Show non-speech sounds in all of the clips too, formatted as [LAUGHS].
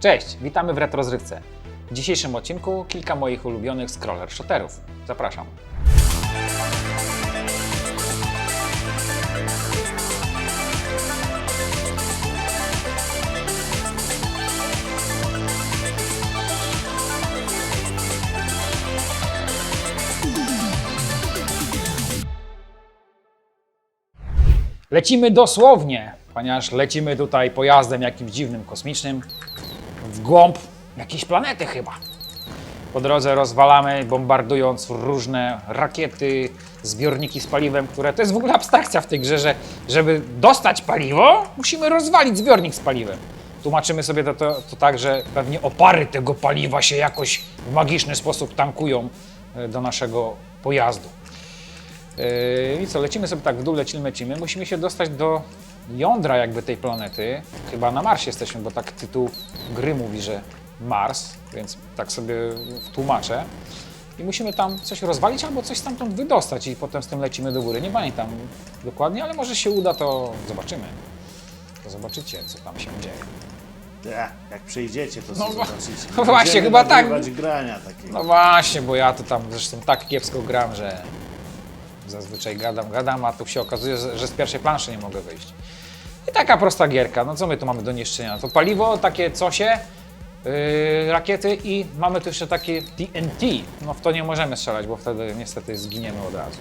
Cześć, witamy w Retrozrywce. W dzisiejszym odcinku kilka moich ulubionych scroller shooterów. Zapraszam. Lecimy dosłownie, ponieważ lecimy tutaj pojazdem jakimś dziwnym, kosmicznym, w głąb jakiejś planety chyba. Po drodze rozwalamy, bombardując różne rakiety, zbiorniki z paliwem, które to jest w ogóle abstrakcja w tej grze, że żeby dostać paliwo, musimy rozwalić zbiornik z paliwem. Tłumaczymy sobie to, to, to tak, że pewnie opary tego paliwa się jakoś w magiczny sposób tankują e, do naszego pojazdu. Yy, I co, lecimy sobie tak w dół, lecimy, lecimy. Musimy się dostać do jądra jakby tej planety. Chyba na Marsie jesteśmy, bo tak tytuł gry mówi, że Mars, więc tak sobie tłumaczę. I musimy tam coś rozwalić albo coś stamtąd wydostać i potem z tym lecimy do góry. Nie pamiętam dokładnie, ale może się uda, to zobaczymy. To zobaczycie, co tam się dzieje. Ja, jak przyjdziecie, to No zobaczycie. no właśnie, chyba tak. grania takie. No właśnie, bo ja to tam zresztą tak kiepsko gram, że zazwyczaj gadam, gadam, a tu się okazuje, że z pierwszej planszy nie mogę wyjść. I taka prosta gierka, no co my tu mamy do niszczenia? To paliwo, takie cosie, yy, rakiety i mamy tu jeszcze takie TNT. No w to nie możemy strzelać, bo wtedy niestety zginiemy od razu.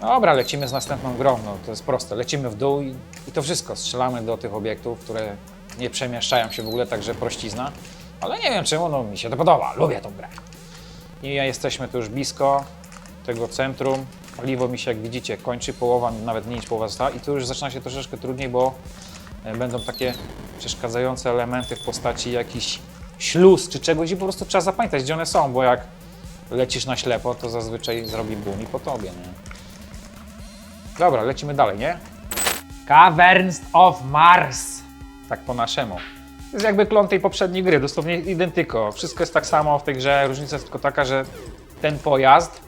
Dobra, lecimy z następną grą, no to jest proste. Lecimy w dół i, i to wszystko. Strzelamy do tych obiektów, które nie przemieszczają się w ogóle, także prościzna. Ale nie wiem czemu, no mi się to podoba, lubię tą grę. I jesteśmy tu już blisko tego centrum. Paliwo mi się, jak widzicie, kończy, połowa, nawet mniej niż połowa została i tu już zaczyna się troszeczkę trudniej, bo e, będą takie przeszkadzające elementy w postaci jakichś śluz czy czegoś i po prostu trzeba zapamiętać, gdzie one są, bo jak lecisz na ślepo, to zazwyczaj zrobi boom i po tobie, nie? Dobra, lecimy dalej, nie? Caverns of Mars. Tak po naszemu. To jest jakby klon tej poprzedniej gry, dosłownie identyko. Wszystko jest tak samo w tej grze, różnica jest tylko taka, że ten pojazd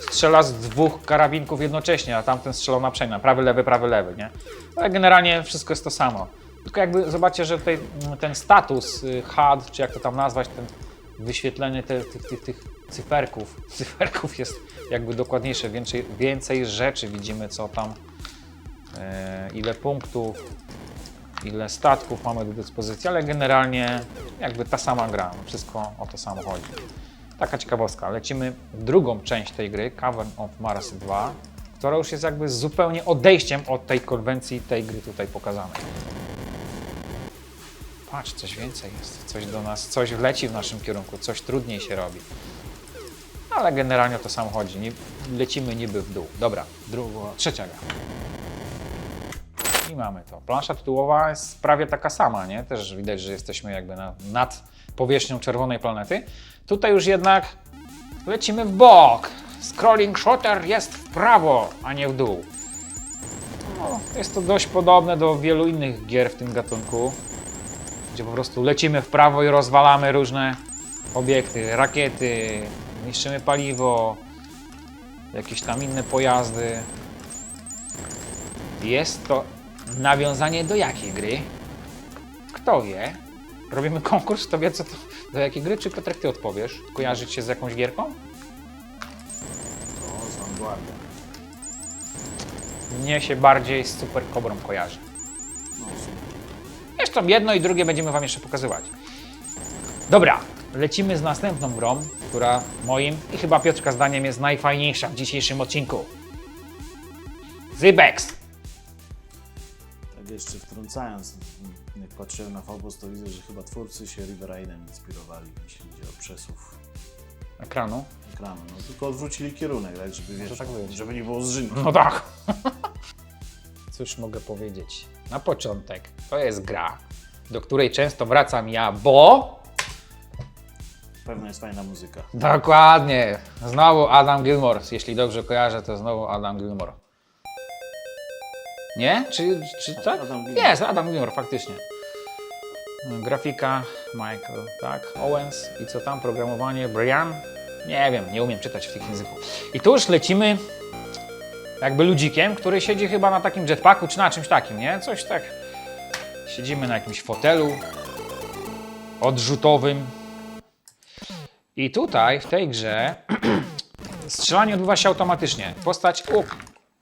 strzela z dwóch karabinków jednocześnie, a tamten strzelał na prawy, lewy, prawy, lewy, nie? Ale generalnie wszystko jest to samo. Tylko jakby zobaczcie, że tutaj mm, ten status y, HUD, czy jak to tam nazwać, ten wyświetlenie te, tych, tych, tych cyferków, [LAUGHS] cyferków jest jakby dokładniejsze, więcej, więcej rzeczy widzimy, co tam, e, ile punktów, ile statków mamy do dyspozycji, ale generalnie jakby ta sama gra, wszystko o to samo chodzi. Taka ciekawostka, lecimy drugą część tej gry, Cavern of Mars 2, która już jest jakby zupełnie odejściem od tej konwencji tej gry tutaj pokazanej. Patrz, coś więcej jest, coś do nas, coś leci w naszym kierunku, coś trudniej się robi. Ale generalnie o to samo chodzi, lecimy niby w dół. Dobra, druga, trzecia gra. I mamy to. Plansza tytułowa jest prawie taka sama, nie? Też widać, że jesteśmy jakby na, nad powierzchnią czerwonej planety. Tutaj już jednak lecimy w bok. Scrolling shooter jest w prawo, a nie w dół. No, jest to dość podobne do wielu innych gier w tym gatunku, gdzie po prostu lecimy w prawo i rozwalamy różne obiekty, rakiety, niszczymy paliwo, jakieś tam inne pojazdy. Jest to nawiązanie do jakiej gry? Kto wie? Robimy konkurs, kto wie co to, do jakiej gry, czy Piotrek ty odpowiesz? Kojarzyć się z jakąś gierką? To z Vanguardem. Mnie się bardziej z Super Cobrą kojarzy. No, super. Zresztą jedno i drugie będziemy wam jeszcze pokazywać. Dobra, lecimy z następną grą, która moim i chyba Piotrka zdaniem jest najfajniejsza w dzisiejszym odcinku. Zybex. Jeszcze wtrącając, jak patrzyłem na Phobos, to widzę, że chyba twórcy się River Raidem inspirowali, jeśli chodzi o przesuw Ekranu. ekranu. No, tylko odwrócili kierunek, tak, żeby, wiesz, tak być. żeby nie było zżynku. No tak. [LAUGHS] Cóż mogę powiedzieć? Na początek to jest gra, do której często wracam ja, bo Pewno jest fajna muzyka. Dokładnie. Znowu Adam Gilmore. Jeśli dobrze kojarzę, to znowu Adam Gilmore. Nie? Czy, czy tak? Adam. Jest, Adam Gilmore, faktycznie. Grafika Michael, tak, Owens i co tam, programowanie Brian? Nie wiem, nie umiem czytać w tych języku. I tu już lecimy jakby ludzikiem, który siedzi chyba na takim jetpacku czy na czymś takim, nie? Coś tak. Siedzimy na jakimś fotelu. odrzutowym. I tutaj w tej grze [CLEARS THROAT] strzelanie odbywa się automatycznie. Postać. O,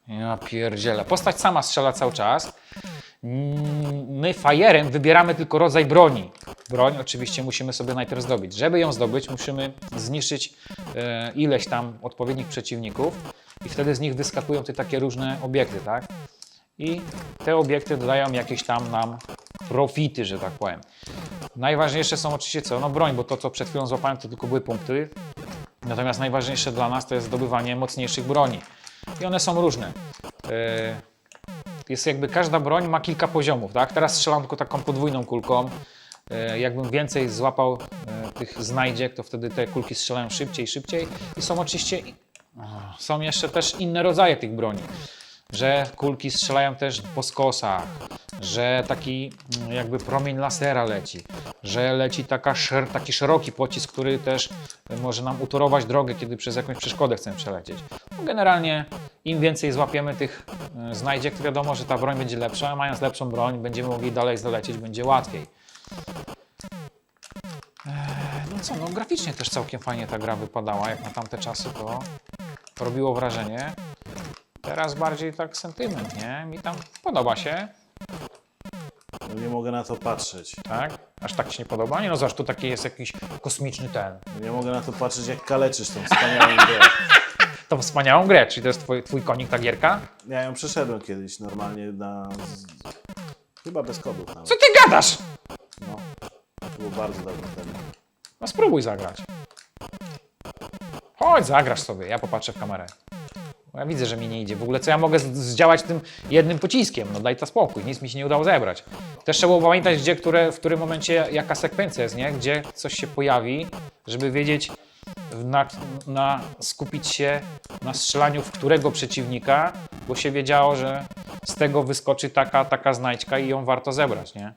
ja pierdzielę. Postać sama strzela cały czas. My fajerem wybieramy tylko rodzaj broni. Broń oczywiście musimy sobie najpierw zdobyć. Żeby ją zdobyć, musimy zniszczyć e, ileś tam odpowiednich przeciwników i wtedy z nich wyskakują te takie różne obiekty, tak? I te obiekty dodają jakieś tam nam profity, że tak powiem. Najważniejsze są oczywiście co? No broń, bo to co przed chwilą złapałem to tylko były punkty. Natomiast najważniejsze dla nas to jest zdobywanie mocniejszych broni. I one są różne. E, jest jakby każda broń ma kilka poziomów, tak? Teraz strzelam tylko taką podwójną kulką. E, Jakbym więcej złapał e, tych znajdziek, to wtedy te kulki strzelają szybciej, szybciej. I są oczywiście, są jeszcze też inne rodzaje tych broni. Że kulki strzelają też po skosach, że taki mm, jakby promień lasera leci, że leci taka szer, taki szeroki pocisk, który też może nam utorować drogę, kiedy przez jakąś przeszkodę chcemy przelecieć. No generalnie im więcej złapiemy tych e, znajdziek, to wiadomo, że ta broń będzie lepsza, a mając lepszą broń będziemy mogli dalej zalecieć, będzie łatwiej. Eee, No co, no graficznie też całkiem fajnie ta gra wypadała, jak na tamte czasy to robiło wrażenie. Teraz bardziej tak sentyment, nie? Mi tam podoba się, No nie mogę na to patrzeć. tak? Aż tak Ci nie podoba? Nie no, zobacz, tu taki jest jakiś kosmiczny ten. Nie mogę na to patrzeć, jak kaleczysz tą wspaniałą grę. [LAUGHS] Tą wspaniałą grę, czyli to jest twój, twój konik, ta gierka? Ja ją przeszedłem kiedyś normalnie na... z- Chyba bez kodów nawet. Co ty gadasz? No. To było bardzo dawno temu. No spróbuj zagrać. Chodź, zagrasz sobie, ja popatrzę w kamerę. Ja widzę, że mi nie idzie. W ogóle co ja mogę zdziałać tym jednym pociskiem? No daj to spokój, nic mi się nie udało zebrać. Też trzeba pamiętać, gdzie, które, w którym momencie jaka sekwencja jest, nie? Gdzie coś się pojawi, żeby wiedzieć, na, na skupić się na strzelaniu w którego przeciwnika, bo się wiedziało, że z tego wyskoczy taka, taka znajdźka i ją warto zebrać, nie?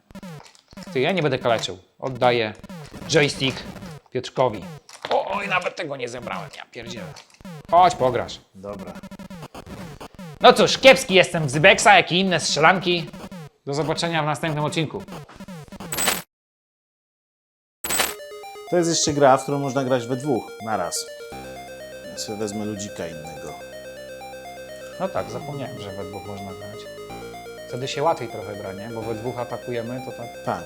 Ty, ja nie będę kaleczył. Oddaję joystick Piotrkowi. Oj, nawet tego nie zebrałem, ja pierdzielę. Chodź, pograsz. Dobra. No cóż, kiepski jestem w Zybexa, jak i inne strzelanki. Do zobaczenia w następnym odcinku. To jest jeszcze gra, w którą można grać we dwóch, naraz. Ja sobie wezmę ludzika innego. No tak, zapomniałem, że we dwóch można grać. Wtedy się łatwiej trochę gra, nie? Bo we dwóch atakujemy, to tak... Tak.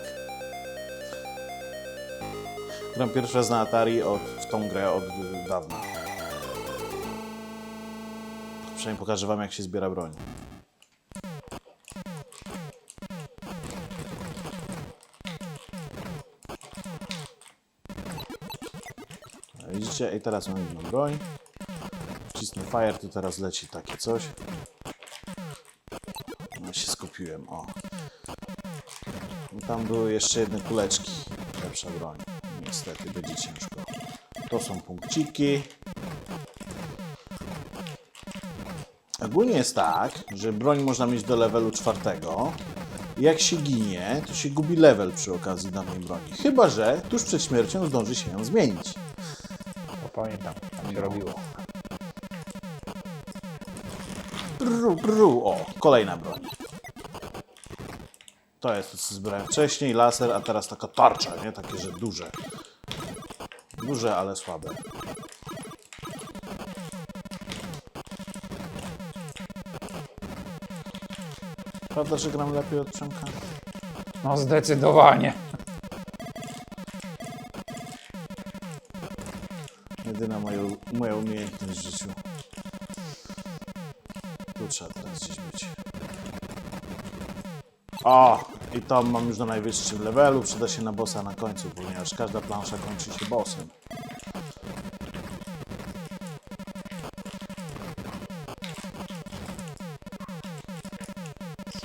Gram pierwszy raz na Atari od, w tą grę od dawna. Przynajmniej pokażę wam, jak się zbiera broń. No, Widzicie? I teraz mam inną broń. Wcisnę fire, to teraz leci takie coś. No się skupiłem, o. I Tam były jeszcze jedne kuleczki. Lepsza broń. Niestety, będzie ciężko. To są punkciki. Ogólnie jest tak, że broń można mieć do levelu czwartego. I Jak się ginie, to się gubi level przy okazji danej broni. Chyba, że tuż przed śmiercią zdąży się ją zmienić. To pamiętam, tam się robiło. Bru, bru. O, kolejna broń. To jest to, co zbrałem wcześniej, laser, a teraz taka tarcza, nie? Takie, że duże. Duże, ale słabe. Prawda, że gram lepiej od Przemka? No zdecydowanie. Jedyna moja, moja umiejętność w życiu. Tu trzeba teraz gdzieś być. O! I tam mam już na najwyższym levelu. Przyda się na bossa na końcu, ponieważ każda plansza kończy się bossem.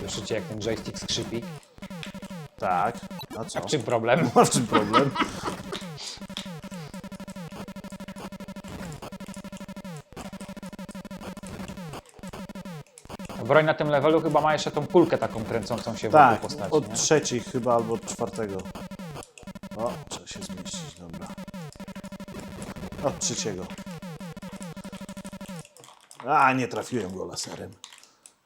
Słyszycie, jak ten joystick skrzypi? Tak. A co? A w czym problem? [LAUGHS] A w czym problem? Broń na tym levelu chyba ma jeszcze tą kulkę taką kręcącą się Tak, wokół postaci, od nie? trzeciej chyba, albo od czwartego. O, trzeba się zmieścić, dobra. Od trzeciego. A, nie trafiłem go laserem.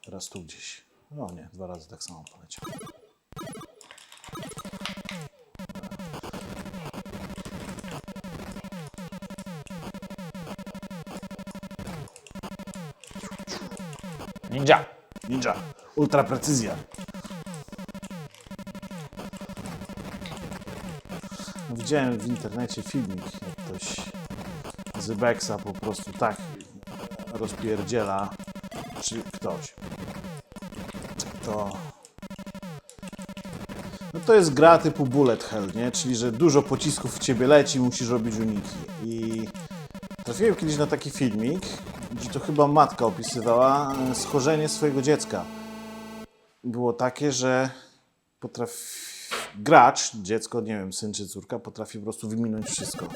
Teraz tu gdzieś. No nie, dwa razy tak samo poleciał. Ninja. Ninja. Ultra precyzja. Widziałem w internecie filmik, jak ktoś z Bexa po prostu tak rozpierdziela, czy ktoś, to... No to jest gra typu bullet hell, nie? Czyli, że dużo pocisków w ciebie leci, musisz robić uniki. I trafiłem kiedyś na taki filmik, gdzie to chyba matka opisywała e, schorzenie swojego dziecka było takie, że potrafi... gracz, dziecko, nie wiem, syn czy córka, potrafi po prostu wyminąć wszystko.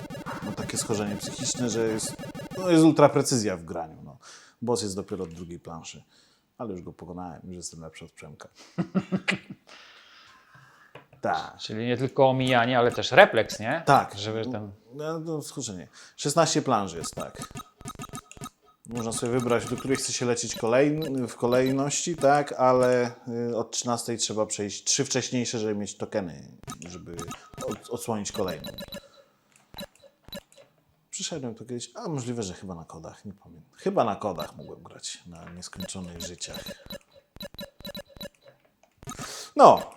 Ma takie schorzenie psychiczne, że jest, no jest ultra precyzja w graniu. No. Boss jest dopiero od drugiej planszy. Ale już go pokonałem, już jestem lepszy od Przemka. [LAUGHS] tak. Czyli nie tylko omijanie, ale też refleks, nie? Tak. Żeby ten... No, no schorzenie. 16 planży jest, tak. Można sobie wybrać, do której chce się lecieć kolejn, w kolejności, tak, ale y, od 13 trzeba przejść trzy wcześniejsze, żeby mieć tokeny, żeby od, odsłonić kolejną. Przyszedłem to kiedyś, a możliwe, że chyba na kodach, nie pamiętam. Chyba na kodach mogłem grać, na nieskończonych życiach. No,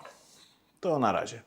to na razie.